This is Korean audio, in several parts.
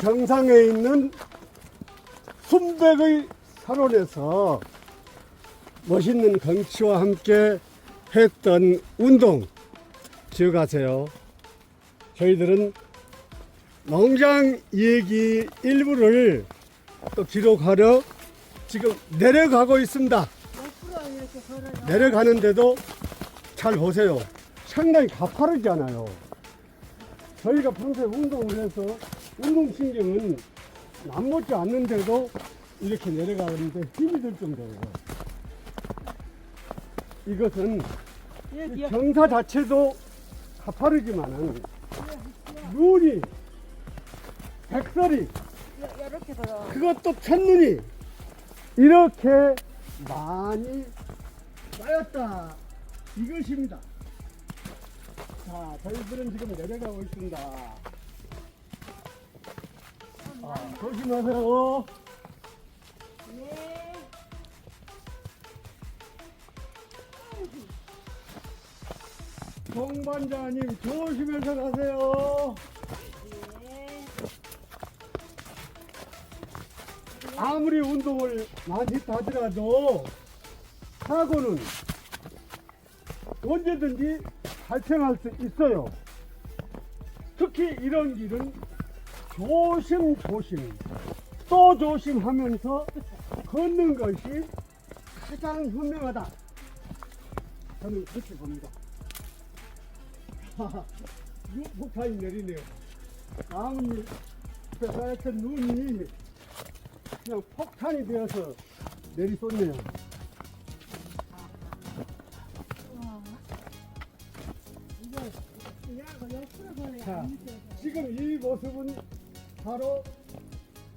정상에 있는 순백의 살원에서 멋있는 경치와 함께 했던 운동 기억하세요. 저희들은 농장 얘기 일부를 또 기록하려 지금 내려가고 있습니다. 내려가는데도 잘 보세요. 상당히 가파르잖아요. 저희가 평소에 운동을 해서 운동신경은 남못지 않는데도 이렇게 내려가는데 힘이 들 정도예요. 이것은 이 경사 자체도 가파르지만은 눈이 백설이. 그것도 첫눈이 이렇게 많이 쌓였다 이것입니다. 자, 저희들은 지금 내려가고 있습니다. 아, 조심하세요. 네. 동반자님 조심해서 가세요. 네. 아무리 운동을 많이 하더라도 사고는 언제든지 발생할 수 있어요. 특히 이런 길은 조심조심 또 조심하면서 걷는 것이 가장 현명하다. 저는 그렇게 봅니다. 눈 폭탄이 내리네요. 아무리 쌓였던 눈이 그냥 폭탄이 되어서 내리쏟네요. 자, 지금 이 모습은 바로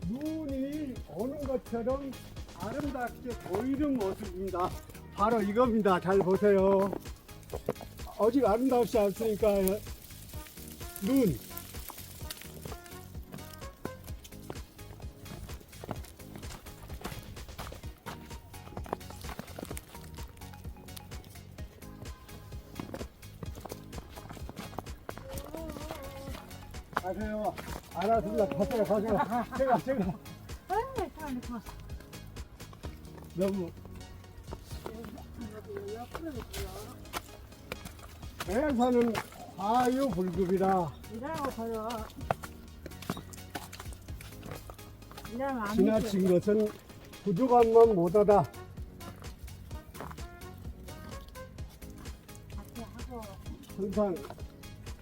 눈이 오는 것처럼 아름답게 보이는 모습입니다. 바로 이겁니다. 잘 보세요. 아직 아름답지 않으니까 눈. 가세요. 알았습니다. 가세요, 가세요. 제가, 제가 좋아. 너무 해산은 화유불급이라 일하고. 일하면 안 지나친 것은 부족함만 못하다. 같이 하고. 항상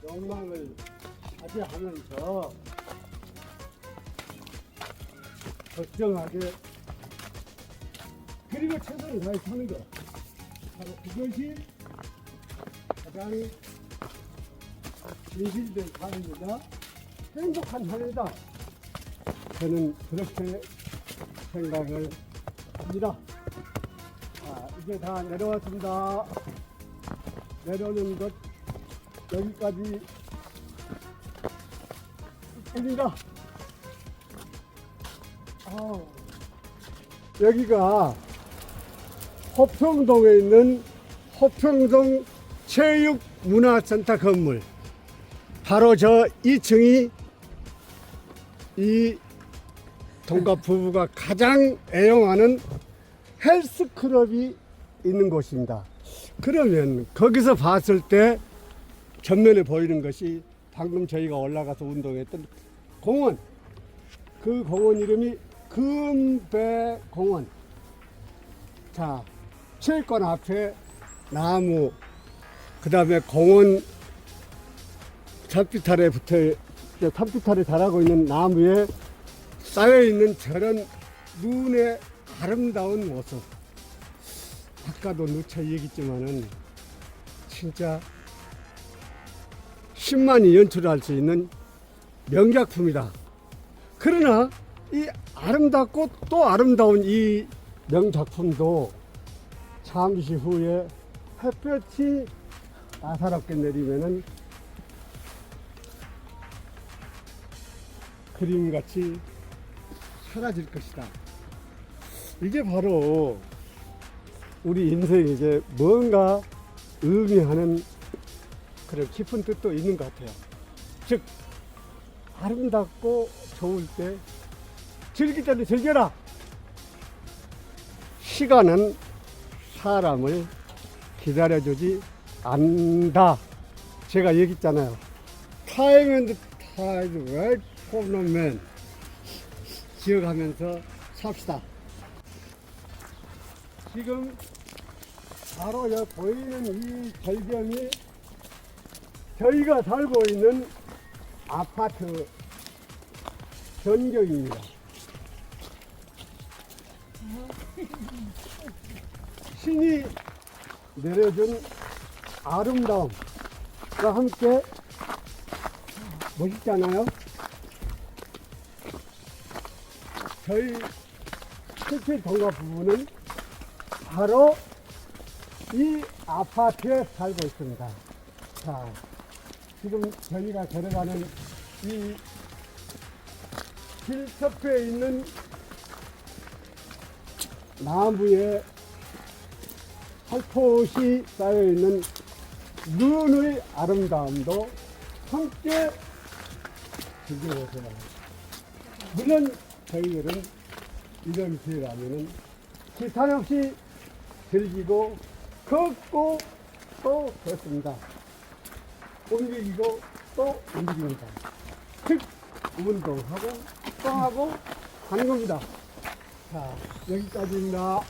욕망을 자제하면서 걱정하게 그리고 최선을 다해 사는 것 바로 그것이 가장 진실된 삶이다. 행복한 삶이다. 저는 그렇게 생각을 합니다. 자, 이제 다 내려왔습니다. 내려오는 것 여기까지 입니다. 아우, 여기가 호평동에 있는 호평동 체육문화센터 건물. 바로 저 2층이 이 동갑 부부가 가장 애용하는 헬스클럽이 있는 곳입니다. 그러면 거기서 봤을 때 전면에 보이는 것이 방금 저희가 올라가서 운동했던 공원. 그 공원 이름이 금배공원. 자, 체육관 앞에 나무, 그 다음에 공원 잡비탈에 붙어, 탑비탈에 자라고 있는 나무에 쌓여있는 저런 눈의 아름다운 모습. 아까도 누차 얘기했지만은 진짜 10만이 연출할 수 있는 명작품이다. 그러나 이 아름답고 또 아름다운 이 명작품도 잠시 후에 햇볕이 나사롭게 내리면은 그림같이 사라질 것이다. 이게 바로 우리 인생에게 뭔가 의미하는 그런 깊은 뜻도 있는 것 같아요. 즉, 아름답고 좋을 때 즐길 때는 즐겨라. 시간은 사람을 기다려주지 않는다. 제가 얘기했잖아요. Time and tide wait for no man. 기억하면서 삽시다. 지금 바로 여기 보이는 이 절경이 저희가 살고 있는 아파트 전경입니다. 신이 내려준 아름다움과 함께 멋있잖아요. 저희 실제 동가 부부는 바로 이 아파트에 살고 있습니다. 자, 지금 저희가 걸어가는 이 길석에 있는 나무에 살포시 쌓여있는 눈의 아름다움도 함께 즐겨보세요. 물론 저희들은 이런 기회 가면은 기탄 없이 즐기고 걷고 또 걷습니다. 움직이고 또 움직입니다. 즉 운동하고 또 하고 하는 겁니다. 자 여기까지입니다.